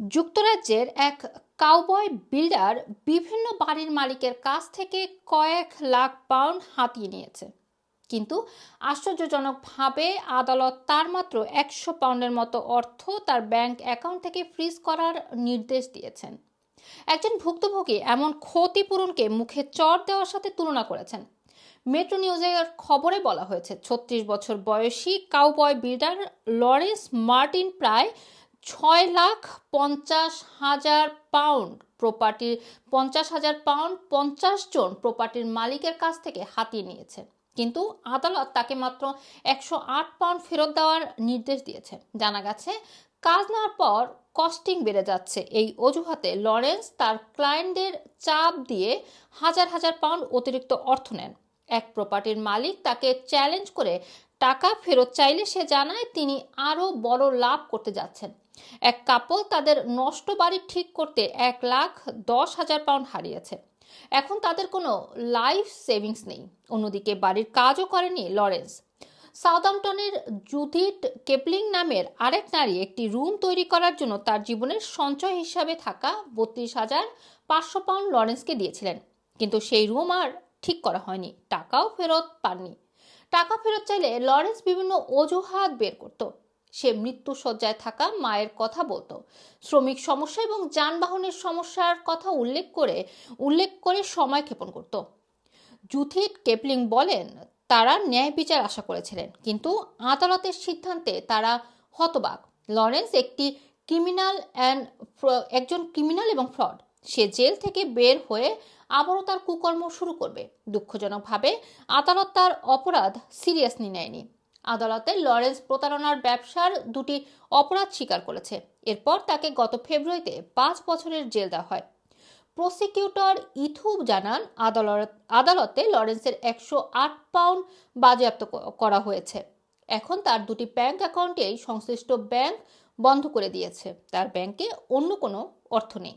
যুক্তরাজ্যের এক cowboy builder বিভিন্ন বাড়ির মালিকের কাছ থেকে কয়েক লাখ পাউন্ড হাতিয়ে নিয়েছে। কিন্তু আশ্চর্যজনকভাবে আদালত তার মাত্র একশো পাউন্ডের মতো অর্থ তার ব্যাংক অ্যাকাউন্ট থেকে ফ্রিজ করার নির্দেশ দিয়েছেন। একজন ভুক্তভোগী এমন ক্ষতিপূরণকে মুখে চর দেওয়ার সাথে তুলনা করেছেন। মেট্রো নিউজের খবরে বলা হয়েছে, ছত্রিশ বছর বয়সী কাউবয় বিল্ডার লরেন্স মার্টিন প্রায় ছয় লাখ পঞ্চাশ হাজার পাউন্ড প্রপার্টির পঞ্চাশ হাজার পাউন্ড পঞ্চাশ জন প্রপার্টির মালিকের কাছ থেকে হাতিয়ে নিয়েছে। কিন্তু আদালত তাকে মাত্র একশো আট পাউন্ড ফেরত দেওয়ার নির্দেশ দিয়েছে। জানা গেছে, কাজ নেওয়ার পর কস্টিং বেড়ে যাচ্ছে। এই অজুহাতে লরেন্স তার ক্লায়েন্টদের চাপ দিয়ে হাজার হাজার পাউন্ড অতিরিক্ত অর্থ নেন। এক প্রপার্টির মালিক তাকে চ্যালেঞ্জ করে টাকা ফেরত চাইলে সে জানায় তিনি আরও বড় লাভ করতে যাচ্ছেন। এক কাপল তাদের নষ্ট বাড়ি ঠিক করতে এক লাখ দশ হাজার পাউন্ড হারিয়েছে। এখন তাদের কোনো লাইফ সেভিংস নেই। অন্যদিকে বাড়ির কাজও করেনি লরেন্স। সাউদাম্পটনের জুডিথ কেপলিং নামের আরেক নারী একটি রুম তৈরি করার জন্য তার জীবনের সঞ্চয় হিসাবে থাকা বত্রিশ হাজার পাঁচশো পাউন্ড লরেন্সকে দিয়েছিলেন। কিন্তু সেই রুম আর ঠিক করা হয়নি। টাকাও ফেরত পাননি। টাকা ফেরত চাইলে লরেন্স বিভিন্ন অজুহাত বের করত। সে মৃত্যু সজ্জায় থাকা মায়ের কথা বলতো। শ্রমিক সমস্যা এবং যানবাহনের সমস্যার কথা উল্লেখ করে উল্লেখ করে সময় ক্ষেপণ করত। জুথিট কেপলিং বলেন, তারা ন্যায় বিচার আশা করেছিলেন, কিন্তু আদালতের সিদ্ধান্তে তারা হতবাক। লরেন্স একটি ক্রিমিনাল অ্যান্ড একজন ক্রিমিনাল এবং ফ্রড। সে জেল থেকে বের হয়ে আবারও তার কুকর্ম শুরু করবে। দুঃখজনকভাবে আদালত তার অপরাধ সিরিয়াসলি নেয়নি। আদালতে লরেন্স প্রতারণার ব্যবসার দুটি অপরাধ স্বীকার করেছে। এরপর তাকে গত ফেব্রুয়ারিতে পাঁচ বছরের জেল দেওয়া হয়। প্রসিকিউটর ইথুব জানান, আদালত আদালতে লরেন্সের একশো আট পাউন্ড বাজেয়াপ্ত করা হয়েছে। এখন তার দুটি ব্যাংক অ্যাকাউন্টেই সংশ্লিষ্ট ব্যাংক বন্ধ করে দিয়েছে। তার ব্যাংকে অন্য কোনো অর্থ নেই।